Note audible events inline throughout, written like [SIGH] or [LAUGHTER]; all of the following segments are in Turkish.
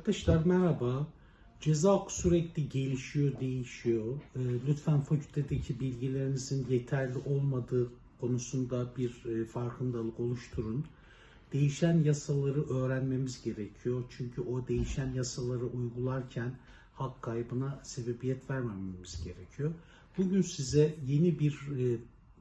Arkadaşlar merhaba. Ceza sürekli gelişiyor, değişiyor. Ee, Lütfen fakültedeki bilgilerinizin yeterli olmadığı konusunda bir e, farkındalık oluşturun. Değişen yasaları öğrenmemiz gerekiyor. Çünkü o değişen yasaları uygularken hak kaybına sebebiyet vermememiz gerekiyor. Bugün size yeni bir e,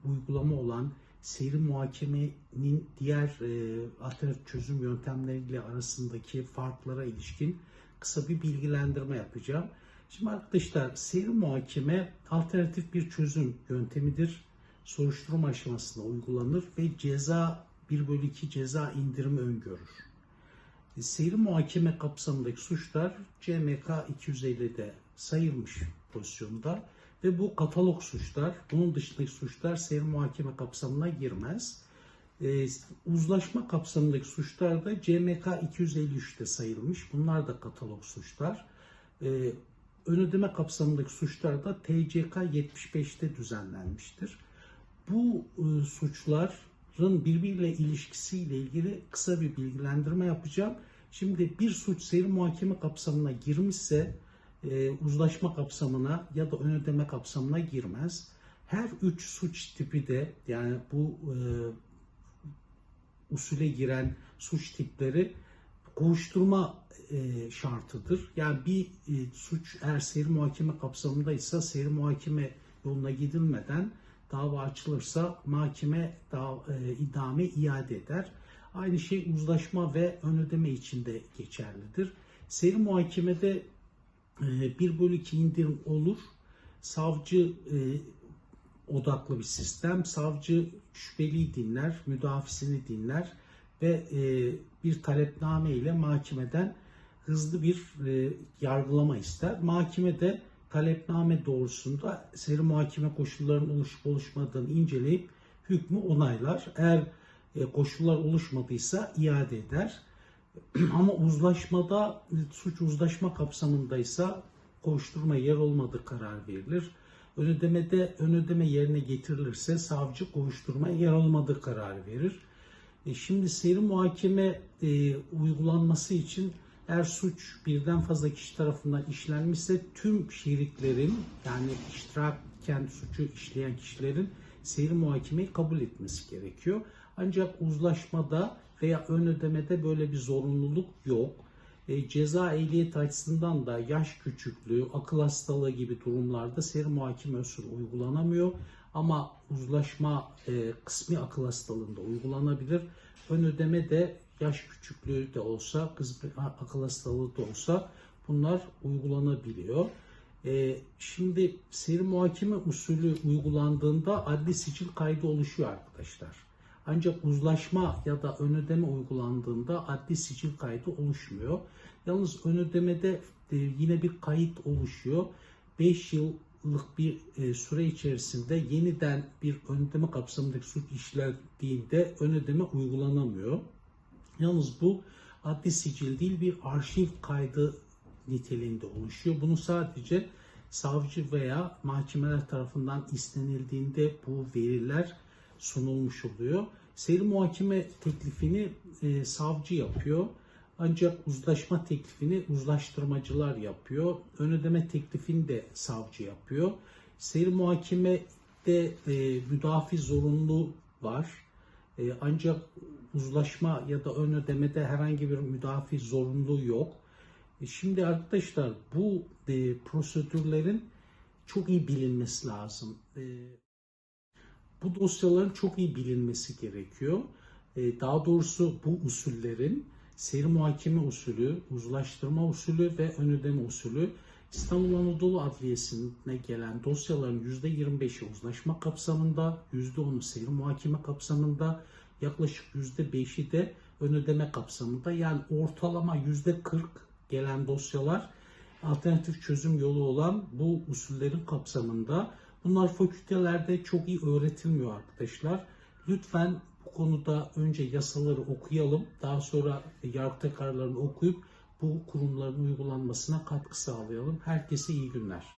uygulama olan seri muhakemenin diğer e, alternatif çözüm yöntemleriyle arasındaki farklara ilişkin kısa bir bilgilendirme yapacağım. Şimdi arkadaşlar seri muhakeme alternatif bir çözüm yöntemidir. Soruşturma aşamasında uygulanır ve ceza 1 bölü 2 ceza indirimi öngörür. E, muhakeme kapsamındaki suçlar CMK 250'de sayılmış pozisyonda ve bu katalog suçlar, bunun dışındaki suçlar seri muhakeme kapsamına girmez. Ee, uzlaşma kapsamındaki suçlar da CMK 253'te sayılmış. Bunlar da katalog suçlar. Ee, ön ödeme kapsamındaki suçlar da TCK 75'te düzenlenmiştir. Bu e, suçların birbiriyle ilişkisiyle ilgili kısa bir bilgilendirme yapacağım. Şimdi bir suç seri muhakeme kapsamına girmişse e, uzlaşma kapsamına ya da ön ödeme kapsamına girmez. Her üç suç tipi de yani bu e, usule giren suç tipleri kovuşturma e, şartıdır. Yani bir e, suç eğer seri muhakeme kapsamındaysa seri muhakeme yoluna gidilmeden dava açılırsa mahkeme dava, e, idame iade eder. Aynı şey uzlaşma ve ön ödeme için de geçerlidir. Seri muhakemede 1 bölü 2 indirim olur. Savcı e, odaklı bir sistem. Savcı şüpheliyi dinler, müdafisini dinler ve e, bir talepname ile mahkemeden hızlı bir e, yargılama ister. Mahkeme de talepname doğrusunda seri muhakeme koşullarının oluşup oluşmadığını inceleyip hükmü onaylar. Eğer e, koşullar oluşmadıysa iade eder. [CLEARS THROAT] Ama uzlaşmada suç uzlaşma kapsamındaysa koşturma yer olmadığı karar verilir. Ön ödemede ön ödeme yerine getirilirse savcı kovuşturma yer olmadığı karar verir. E şimdi seri muhakeme e, uygulanması için eğer suç birden fazla kişi tarafından işlenmişse tüm şeriklerin yani iştirakken suçu işleyen kişilerin seri muhakemeyi kabul etmesi gerekiyor. Ancak uzlaşmada veya ön ödemede böyle bir zorunluluk yok. E, ceza ehliyet açısından da yaş küçüklüğü, akıl hastalığı gibi durumlarda seri muhakeme usulü uygulanamıyor. Ama uzlaşma e, kısmi akıl hastalığında uygulanabilir. Ön ödeme de yaş küçüklüğü de olsa, kısmi akıl hastalığı da olsa bunlar uygulanabiliyor. E, şimdi seri muhakeme usulü uygulandığında adli sicil kaydı oluşuyor arkadaşlar. Ancak uzlaşma ya da ön ödeme uygulandığında adli sicil kaydı oluşmuyor. Yalnız ön ödemede e, yine bir kayıt oluşuyor. 5 yıllık bir e, süre içerisinde yeniden bir ön ödeme kapsamındaki suç işlendiğinde ön ödeme uygulanamıyor. Yalnız bu adli sicil değil bir arşiv kaydı niteliğinde oluşuyor. Bunu sadece savcı veya mahkemeler tarafından istenildiğinde bu veriler sunulmuş oluyor. Seri muhakeme teklifini e, savcı yapıyor. Ancak uzlaşma teklifini uzlaştırmacılar yapıyor. Ön ödeme teklifini de savcı yapıyor. Seri muhakemede e, müdafi zorunluluğu var. E, ancak uzlaşma ya da ön ödemede herhangi bir müdafi zorunluluğu yok. E, şimdi arkadaşlar bu e, prosedürlerin çok iyi bilinmesi lazım. E, bu dosyaların çok iyi bilinmesi gerekiyor. E, daha doğrusu bu usullerin seri muhakeme usulü, uzlaştırma usulü ve ön ödeme usulü İstanbul Anadolu Adliyesi'ne gelen dosyaların %25'i uzlaşma kapsamında, %10'u seri muhakeme kapsamında, yaklaşık %5'i de ön ödeme kapsamında. Yani ortalama %40 gelen dosyalar alternatif çözüm yolu olan bu usullerin kapsamında. Bunlar fakültelerde çok iyi öğretilmiyor arkadaşlar. Lütfen bu konuda önce yasaları okuyalım. Daha sonra yargıta kararlarını okuyup bu kurumların uygulanmasına katkı sağlayalım. Herkese iyi günler.